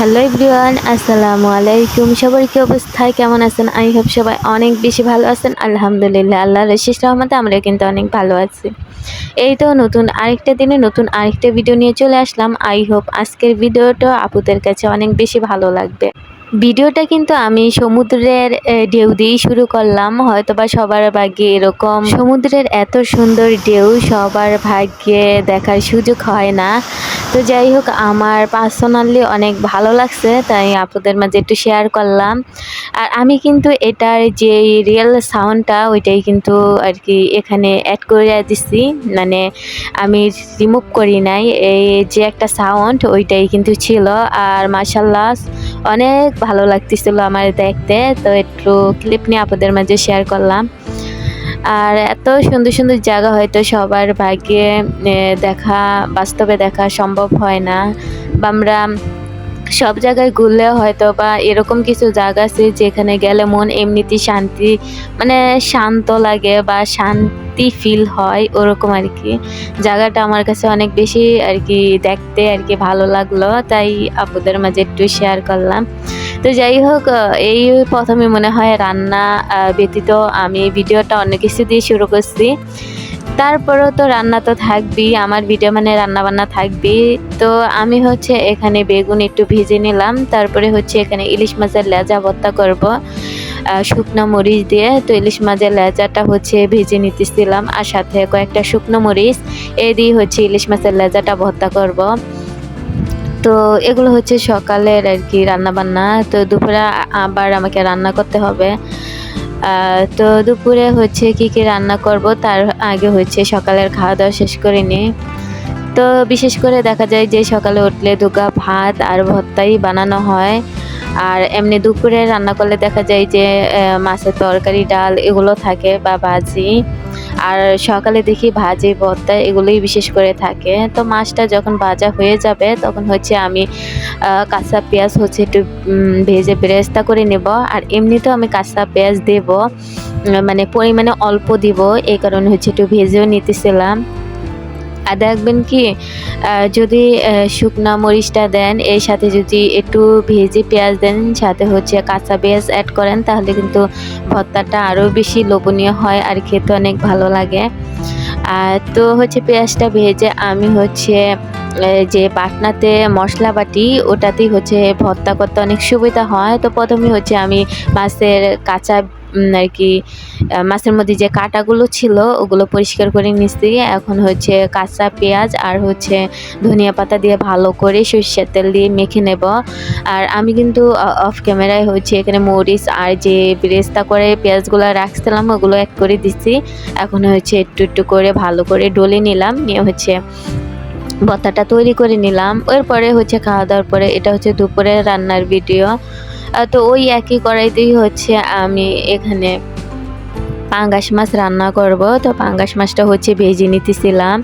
Hello everyone, আসসালামু আলাইকুম। সবার কি অবস্থায় কেমন আছেন? আই হোপ সবাই অনেক বেশি ভালো আছেন। আলহামদুলিল্লাহ আল্লাহ রশিস রহমতে আমরা কিন্তু অনেক ভালো আছি। এই তো নতুন আরেকটা দিনে নতুন আরেকটা ভিডিও নিয়ে চলে আসলাম। আই হোপ আজকের ভিডিওটা আপুদের কাছে অনেক বেশি ভালো লাগবে। ভিডিওটা কিন্তু আমি সমুদ্রের ঢেউ দিয়েই শুরু করলাম। হয়তোবা সবার ভাগ্যে এরকম সমুদ্রের এত সুন্দর ঢেউ, সবার ভাগ্যে দেখার সুযোগ হয় না। তো যাই হোক, আমার পার্সোনালি অনেক ভালো লাগছে, তাই আপনাদের মাঝে একটু শেয়ার করলাম। আর আমি কিন্তু এটার যে রিয়েল সাউন্ডটা ওইটাই কিন্তু আর কি এখানে অ্যাড করে দিচ্ছি মানে আমি রিমুভ করি নাই, এই যে একটা সাউন্ড ওইটাই কিন্তু ছিল। আর মাসাল্লাহ অনেক ভালো লাগতেছিল আমার দেখতে, তো একটু ক্লিপ নিয়ে আপনাদের মাঝে শেয়ার করলাম। আর এত সুন্দর সুন্দর জায়গা হয়তো সবার ভাগ্যে দেখা, বাস্তবে দেখা সম্ভব হয় না। বা আমরা সব জায়গায় ঘুরলেও হয়তো বা এরকম কিছু জায়গা আছে যেখানে গেলে মন এমনিতেই শান্তি মানে শান্ত লাগে বা শান্তি ফিল হয়, ওরকম আর কি। জায়গাটা আমার কাছে অনেক বেশি আর কি দেখতে আর কি ভালো লাগল, তাই আপুদের মাঝে একটু শেয়ার করলাম। তো যাই হোক এই প্রথমে মনে হয় রান্না ব্যতীত আমি ভিডিওটা অনেক কিছু দিয়ে শুরু করছি। তারপরেও তো রান্না তো থাকবেই, আমার ভিডিও মানে রান্না বান্না থাকবেই। তো আমি হচ্ছে এখানে বেগুন একটু ভেজে নিলাম, তারপরে হচ্ছে এখানে ইলিশ মাছের লেজা ভর্তা করব শুকনো মরিচ দিয়ে। তো ইলিশ মাছের লেজাটা হচ্ছে ভেজে নিতেছিলাম, আর সাথে কয়েকটা শুকনো মরিচ এই দিয়ে হচ্ছে ইলিশ মাছের লেজাটা ভর্তা করব। তো এগুলো হচ্ছে সকালের আর কি রান্না বান্না তো দুপুরে আবার আমাকে রান্না করতে হবে। তো দুপুরে হচ্ছে কি কি রান্না করব তার আগে হচ্ছে সকালের খাওয়া দাওয়া শেষ করে নিই। তো বিশেষ করে দেখা যায় যে সকালে উঠলে দুগা ভাত আর ভর্তাই বানানো হয়। আর এমনি দুপুরে রান্না করলে দেখা যায় যে মাছের তরকারি, ডাল এগুলো থাকে বা ভাজি। আর সকালে দেখি ভাজি, ভর্তা এগুলোই বিশেষ করে থাকে। তো মাছটা যখন ভাজা হয়ে যাবে, তখন হচ্ছে আমি কাঁচা পেঁয়াজ হচ্ছে একটু ভেজে বেরেস্তা করে নেব। আর এমনিতেও আমি কাঁচা পেঁয়াজ দেব মানে পরিমাণে অল্প দিব, এই কারণে হচ্ছে একটু ভেজেও নিতেছিলাম। আর দেখবেন কি? যদি শুকনা মরিচটা দেন, এর সাথে যদি একটু ভেজে পেঁয়াজ দেন, সাথে হচ্ছে কাঁচা পেঁয়াজ অ্যাড করেন, তাহলে কিন্তু ভর্তাটা আরও বেশি লোভনীয় হয় আর খেতে অনেক ভালো লাগে। আর তো হচ্ছে পেঁয়াজটা ভেজে আমি হচ্ছে যে বাটনাতে মশলা বাটি, ওটাতেই হচ্ছে ভর্তা করতে অনেক সুবিধা হয়। তো প্রথমে হচ্ছে আমি মাছের কাঁচা আর কি মাছের মধ্যে যে কাঁটাগুলো ছিল, ওগুলো পরিষ্কার করে নিচ্ছি এখন হচ্ছে কাঁচা পেঁয়াজ আর হচ্ছে ধনিয়া পাতা দিয়ে ভালো করে সরষের তেল দিয়ে মেখে নেব। আর আমি কিন্তু অফ ক্যামেরায় হচ্ছে এখানে মরিচ আর যে বেরেস্তা করে পেঁয়াজগুলো রাখছিলাম, ওগুলো এক করে দিচ্ছি এখন হচ্ছে একটু একটু করে ভালো করে ডলে নিলাম, নিয়ে হচ্ছে ভর্তাটা তৈরি করে নিলাম। এরপরে হচ্ছে খাওয়া দাওয়ার পরে, এটা হচ্ছে দুপুরের রান্নার ভিডিও তো ওই একই কড়াইতেই হচ্ছে আমি এখানে পাঙ্গাস মাছ রান্না করব। তো পাঙ্গাস মাছটা হচ্ছে ভেজে নিতেছিলাম।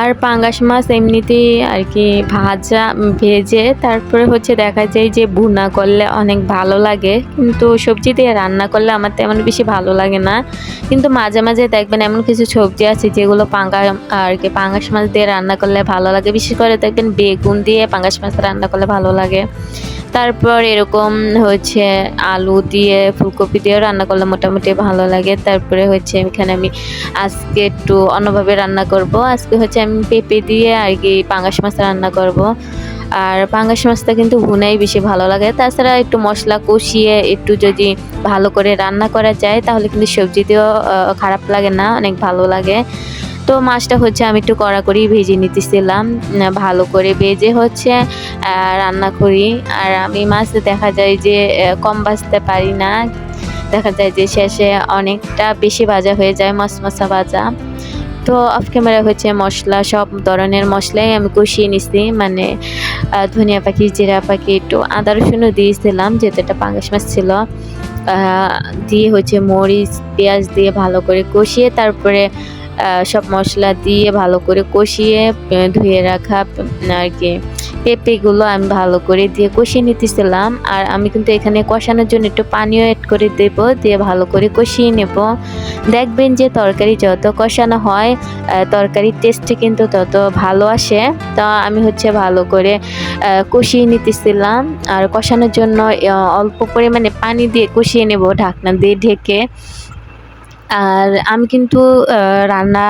আর পাঙ্গাস মাছ এমনিতেই আর কি ভাজা ভেজে তারপরে হচ্ছে দেখা যায় যে ভুনা করলে অনেক ভালো লাগে। কিন্তু সবজি দিয়ে রান্না করলে আমার তেমন বেশি ভালো লাগে না। কিন্তু মাঝে মাঝে দেখবেন এমন কিছু সবজি আছে যেগুলো পাঙ্গা, আর কি পাঙ্গাস মাছ দিয়ে রান্না করলে ভালো লাগে। বিশেষ করে দেখবেন বেগুন দিয়ে পাঙ্গাস মাছ রান্না করলে ভালো লাগে। তারপর এরকম হচ্ছে আলু দিয়ে, ফুলকপি দিয়েও রান্না করলে মোটামুটি ভালো লাগে। তারপরে হচ্ছে এখানে আমি আজকে একটু অন্যভাবে রান্না করব। আজকে হচ্ছে আমি পেঁপে দিয়ে আর কি পাঙ্গাস মাছ রান্না করব। আর পাঙ্গাস মাছটা কিন্তু ভুনাই বেশি ভালো লাগে। তাছাড়া একটু মশলা কষিয়ে একটু যদি ভালো করে রান্না করা যায়, তাহলে কিন্তু সবজি দিয়েও খারাপ লাগে না, অনেক ভালো লাগে। তো মাছটা হচ্ছে আমি একটু কড়া করি ভেজে নিতেছিলাম ভালো করে ভেজে হচ্ছে রান্না করি। আর আমি মাছ দেখা যায় যে কম ভাজতে পারি না। দেখা যায় যে শেষে অনেকটা বেশি ভাজা হয়ে যায় মশমশা ভাজা। তো অফ ক্যামেরা হচ্ছে মশলা, সব ধরনের মশলাই আমি কষিয়ে নিছি। মানে ধনিয়া পাখি, জিরা পাখি, একটু আদা, রসুনও দিয়েছিলাম, যেহেতু এটা পাঙ্গাস মাছ ছিল। দিয়ে হচ্ছে মরিচ, পেঁয়াজ দিয়ে ভালো করে কষিয়ে তারপরে সব মশলা দিয়ে ভালো করে কষিয়ে ধুয়ে রাখা আর কি, পেঁপেগুলো আমি ভালো করে দিয়ে কষিয়ে নিতেছিলাম। আর আমি কিন্তু এখানে কষানোর জন্য একটু পানিও অ্যাড করে দেব, দিয়ে ভালো করে কষিয়ে নেব। দেখবেন যে তরকারি যত কষানো হয় তরকারির টেস্টে কিন্তু তত ভালো আসে। তা আমি হচ্ছে ভালো করে কষিয়ে নিতেছিলাম। আর কষানোর জন্য অল্প পরিমাণে পানি দিয়ে কষিয়ে নেব, ঢাকনা দিয়ে ঢেকে। আর আমি কিন্তু রান্না,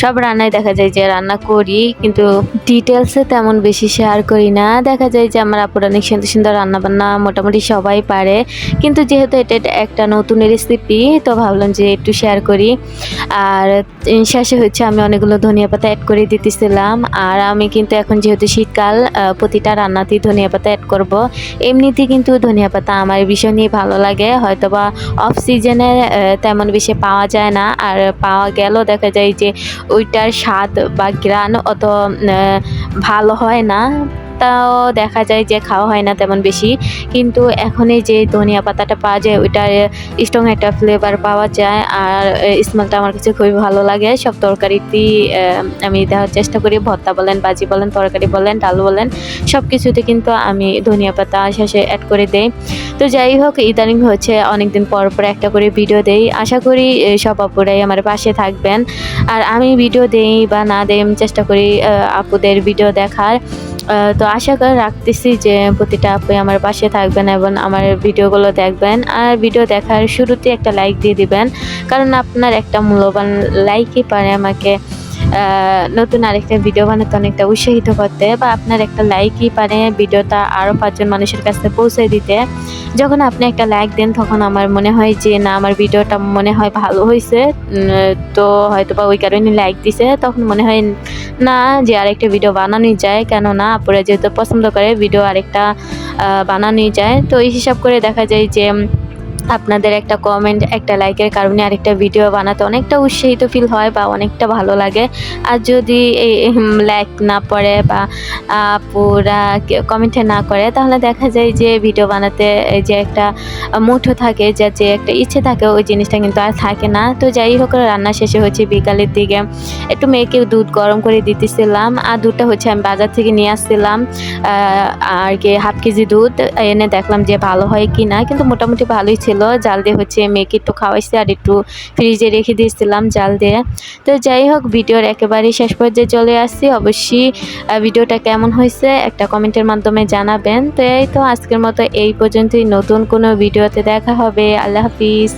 সব রান্নায় দেখা যায় যে রান্না করি, কিন্তু ডিটেলসে তেমন বেশি শেয়ার করি না। দেখা যায় যে আমার আপুরা অনেক সুন্দর সুন্দর রান্না বান্না মোটামুটি সবাই পারে। কিন্তু যেহেতু এটা একটা নতুন রেসিপি তো ভাবলাম যে একটু শেয়ার করি। আর শেষে হচ্ছে আমি অনেকগুলো ধনিয়া পাতা অ্যাড করে দিতেছিলাম। আর আমি কিন্তু এখন যেহেতু শীতকাল প্রতিটা রান্নাতেই ধনিয়া পাতা অ্যাড করব। এমনিতেই কিন্তু ধনিয়া পাতা আমার ভীষণই ভালো লাগে। হয়তোবা অফ সিজনে তেমন বেশি পাওয়া যায় না। আর পাওয়া গেলেও দেখা যায় যে ওইটার স্বাদ বা গ্রান অত ভালো হয় না। তাও দেখা যায় যে খাওয়া হয় না তেমন বেশি। কিন্তু এখন এই যে ধনিয়া পাতাটা পাওয়া যায়, ওইটার স্ট্রং একটা ফ্লেভার পাওয়া যায় আর স্মেলটা আমার কাছে খুবই ভালো লাগে। সব তরকারিতেই আমি দেওয়ার চেষ্টা করি। ভর্তা বলেন বাজি বলেন, তরকারি বলেন, ডাল বলেন সব কিছুতে কিন্তু আমি ধনিয়া পাতা শেষে অ্যাড করে দেই। তো যাই হোক, ইদানিং হচ্ছে অনেকদিন পর পর একটা করে ভিডিও দেই। আশা করি সব আপুরাই আমার পাশে থাকবেন। আর আমি ভিডিও দেই বা না দেই, আমি চেষ্টা করি আপুদের ভিডিও দেখার। তো আশা করে রাখতেছি যে প্রতিটা আপনি আমার পাশে থাকবেন এবং আমার ভিডিওগুলো দেখবেন। আর ভিডিও দেখার শুরুতে একটা লাইক দিয়ে দিবেন, কারণ আপনার একটা মূল্যবান লাইকই পারে আমাকে নতুন আরেকটা ভিডিও বানাতে অনেকটা উৎসাহিত করতে বা আপনার একটা লাইকই পারে ভিডিওটা আরও পাঁচজন মানুষের কাছে পৌঁছে দিতে। যখন আপনি একটা লাইক দেন, তখন আমার মনে হয় যে, না, আমার ভিডিওটা মনে হয় ভালো হয়েছে তো হয়তো বা ওই কারণে লাইক দিছে। তখন মনে হয় না যে আরেকটা ভিডিও বানানো যায়, কেননা আপুরা যেহেতু পছন্দ করে ভিডিও আরেকটা বানানোই যায়। তো এই হিসাব করে দেখা যায় যে আপনাদের একটা কমেন্ট একটা লাইকের কারণে আরেকটা ভিডিও বানাতে অনেকটা উৎসাহিত ফিল হয় বা অনেকটা ভালো লাগে। আর যদি এই লাইক না পড়ে বা পুরা কমেন্টে না করে, তাহলে দেখা যায় যে ভিডিও বানাতে যে একটা মুঠো থাকে, যে যে একটা ইচ্ছে থাকে, ওই জিনিসটা কিন্তু আর থাকে না। তো যাই হোক, রান্না শেষে হচ্ছে বিকালের দিকে একটু মেয়েকে দুধ গরম করে দিতেছিলাম। আর দুধটা হচ্ছে আমি বাজার থেকে নিয়ে আসছিলাম আর কি হাফ কেজি দুধ। এনে দেখলাম যে ভালো হয় কি না কিন্তু মোটামুটি ভালোই ছিল। জাল দিয়ে হচ্ছে মেয়েকে একটু খাওয়াইছে আর একটু ফ্রিজে রেখে দিয়েছিলাম জাল দিয়ে। তো যাই হোক, ভিডিওর একেবারে শেষ পর্যায়ে চলে আসছি। অবশ্যই ভিডিওটা কেমন হয়েছে একটা কমেন্টের মাধ্যমে জানাবেন। তো এই তো আজকের মতো এই পর্যন্তই। নতুন কোনো ভিডিওতে দেখা হবে। আল্লাহ হাফিজ।